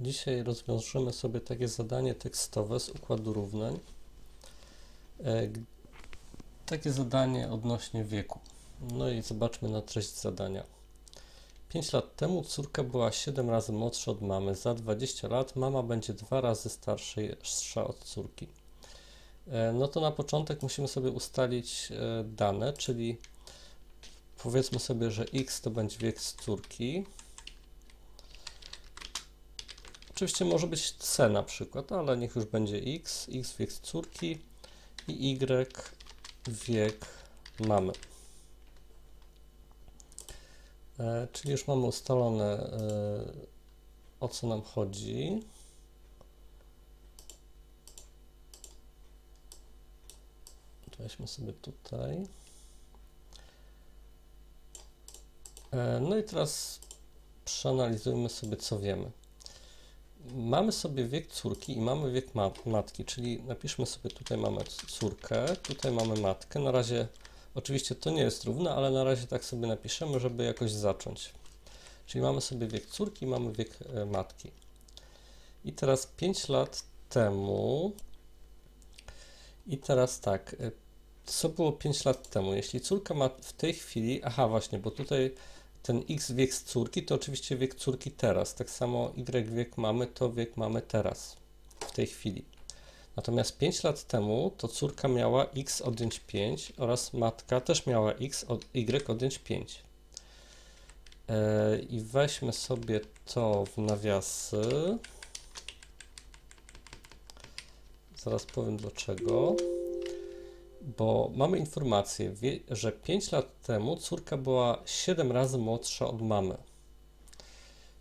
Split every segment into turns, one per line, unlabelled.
Dzisiaj rozwiążemy sobie takie zadanie tekstowe z układu równań. E, Takie zadanie odnośnie wieku. No i zobaczmy na treść zadania. 5 lat temu córka była 7 razy młodsza od mamy. Za 20 lat mama będzie 2 razy starsza od córki. E, No to na początek musimy sobie ustalić e, dane, czyli powiedzmy sobie, że x to będzie wiek z córki. Oczywiście może być C na przykład, ale niech już będzie X, X wiek córki i Y wiek mamy. E, czyli już mamy ustalone e, o co nam chodzi. Weźmy sobie tutaj. E, no i teraz przeanalizujmy sobie co wiemy mamy sobie wiek córki i mamy wiek ma matki, czyli napiszmy sobie tutaj mamy córkę, tutaj mamy matkę. Na razie oczywiście to nie jest równe, ale na razie tak sobie napiszemy, żeby jakoś zacząć. Czyli mamy sobie wiek córki mamy wiek e, matki. I teraz 5 lat temu i teraz tak, e, co było 5 lat temu? Jeśli córka ma w tej chwili, aha właśnie, bo tutaj ten x wiek z córki to oczywiście wiek córki teraz. Tak samo y wiek mamy to wiek mamy teraz, w tej chwili. Natomiast 5 lat temu to córka miała x odjąć 5 oraz matka też miała x od y odjąć 5. Yy, I weźmy sobie to w nawiasy. Zaraz powiem dlaczego bo mamy informację, że 5 lat temu córka była 7 razy młodsza od mamy.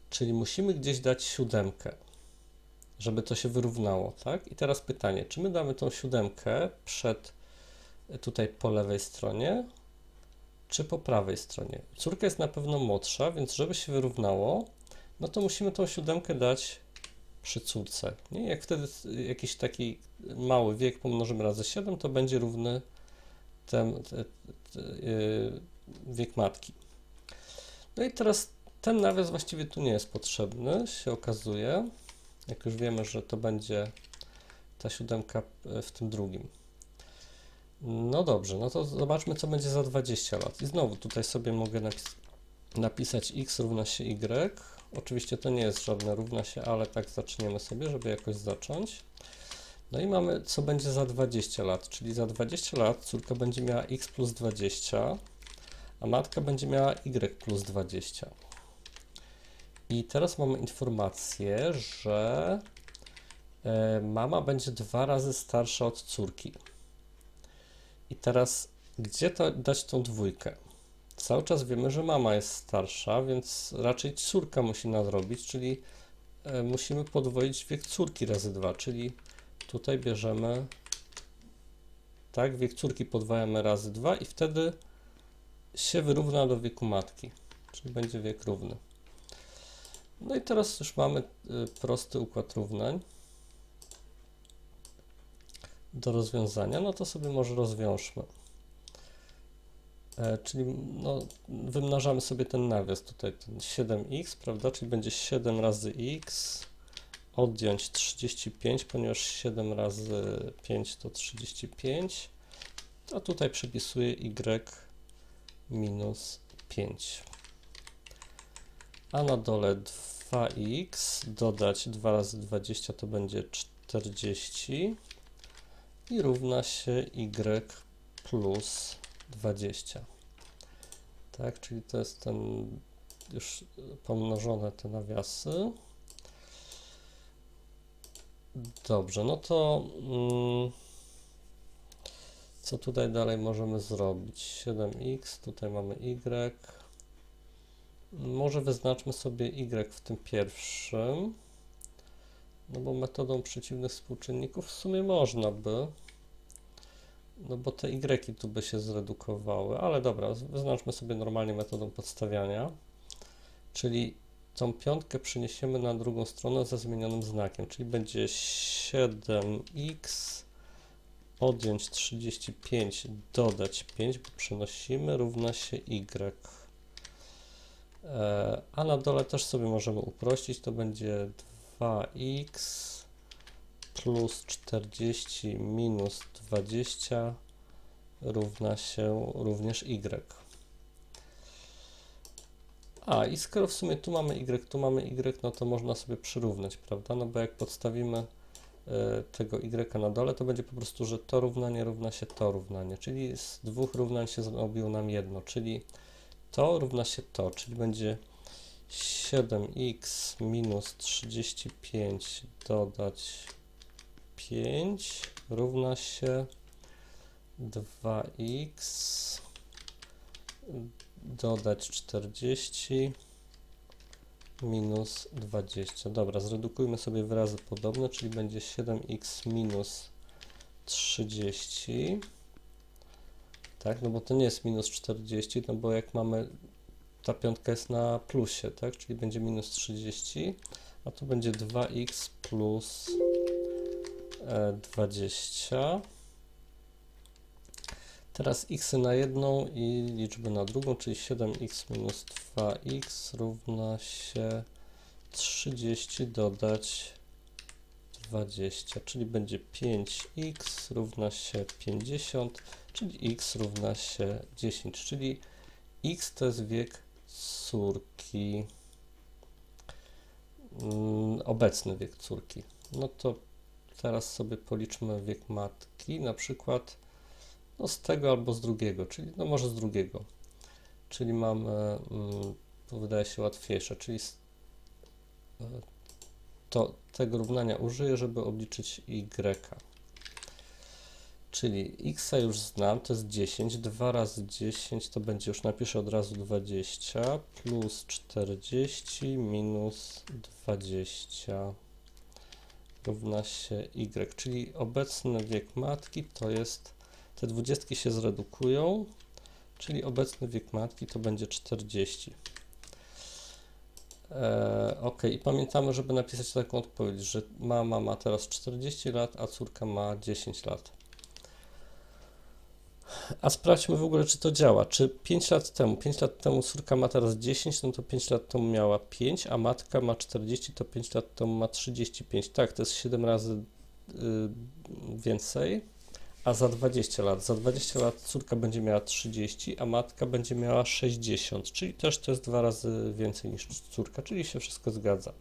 Czyli musimy gdzieś dać siódemkę, żeby to się wyrównało, tak? I teraz pytanie, czy my damy tą siódemkę przed tutaj po lewej stronie, czy po prawej stronie? Córka jest na pewno młodsza, więc żeby się wyrównało, no to musimy tą siódemkę dać przy córce. Jak wtedy jakiś taki mały wiek pomnożymy razy 7, to będzie równy ten, te, te, yy, wiek matki. No i teraz ten nawias właściwie tu nie jest potrzebny, się okazuje. Jak już wiemy, że to będzie ta siódemka w tym drugim. No dobrze, no to zobaczmy, co będzie za 20 lat. I znowu tutaj sobie mogę napis napisać x równa się y. Oczywiście to nie jest żadne równa się, ale tak zaczniemy sobie, żeby jakoś zacząć. No i mamy, co będzie za 20 lat, czyli za 20 lat córka będzie miała x plus 20, a matka będzie miała y plus 20. I teraz mamy informację, że e, mama będzie dwa razy starsza od córki. I teraz, gdzie to, dać tą dwójkę? Cały czas wiemy, że mama jest starsza, więc raczej córka musi nadrobić, czyli e, musimy podwoić wiek córki razy 2, czyli tutaj bierzemy tak, wiek córki podwajamy razy 2 i wtedy się wyrówna do wieku matki, czyli będzie wiek równy. No i teraz już mamy y, prosty układ równań do rozwiązania, no to sobie może rozwiążmy. E, czyli no, wymnażamy sobie ten nawias tutaj, ten 7x, prawda, czyli będzie 7 razy x odjąć 35, ponieważ 7 razy 5 to 35, a tutaj przypisuję y minus 5. A na dole 2x dodać 2 razy 20 to będzie 40 i równa się y plus 20. Tak, czyli to jest ten już pomnożone te nawiasy. Dobrze, no to mm, co tutaj dalej możemy zrobić? 7x, tutaj mamy y. Może wyznaczmy sobie y w tym pierwszym. No bo metodą przeciwnych współczynników w sumie można by. No bo te y tu by się zredukowały, ale dobra, wyznaczmy sobie normalnie metodą podstawiania, czyli tą piątkę przeniesiemy na drugą stronę ze zmienionym znakiem, czyli będzie 7x odjąć 35, dodać 5, bo przenosimy, równa się y. E, a na dole też sobie możemy uprościć, to będzie 2x plus 40 minus 20 równa się również y. A i skoro w sumie tu mamy y, tu mamy y, no to można sobie przyrównać, prawda? No bo jak podstawimy e, tego y na dole, to będzie po prostu, że to równanie równa się to równanie, czyli z dwóch równań się zrobiło nam jedno, czyli to równa się to, czyli będzie 7x minus 35 dodać 5 równa się 2x dodać 40 minus 20. Dobra, zredukujmy sobie wyrazy podobne, czyli będzie 7x minus 30. Tak, no bo to nie jest minus 40, no bo jak mamy, ta piątka jest na plusie, tak, czyli będzie minus 30, a tu będzie 2x plus 20. Teraz x na jedną i liczby na drugą, czyli 7x minus 2x równa się 30 dodać 20, czyli będzie 5x równa się 50, czyli x równa się 10, czyli x to jest wiek córki, mm, obecny wiek córki. No to teraz sobie policzmy wiek matki, na przykład no z tego albo z drugiego, czyli no może z drugiego. Czyli mamy, mm, to wydaje się łatwiejsze, czyli e, to tego równania użyję, żeby obliczyć y. Czyli x już znam, to jest 10, 2 razy 10 to będzie, już napiszę od razu 20, plus 40 minus 20 równa się y, czyli obecny wiek matki to jest te dwudziestki się zredukują, czyli obecny wiek matki to będzie 40. E, ok, i pamiętamy, żeby napisać taką odpowiedź, że mama ma teraz 40 lat, a córka ma 10 lat. A sprawdźmy w ogóle, czy to działa. Czy 5 lat temu, 5 lat temu córka ma teraz 10, no to 5 lat temu miała 5, a matka ma 40, to 5 lat temu ma 35. Tak, to jest 7 razy y, więcej a za 20 lat. Za 20 lat córka będzie miała 30, a matka będzie miała 60, czyli też to jest dwa razy więcej niż córka, czyli się wszystko zgadza.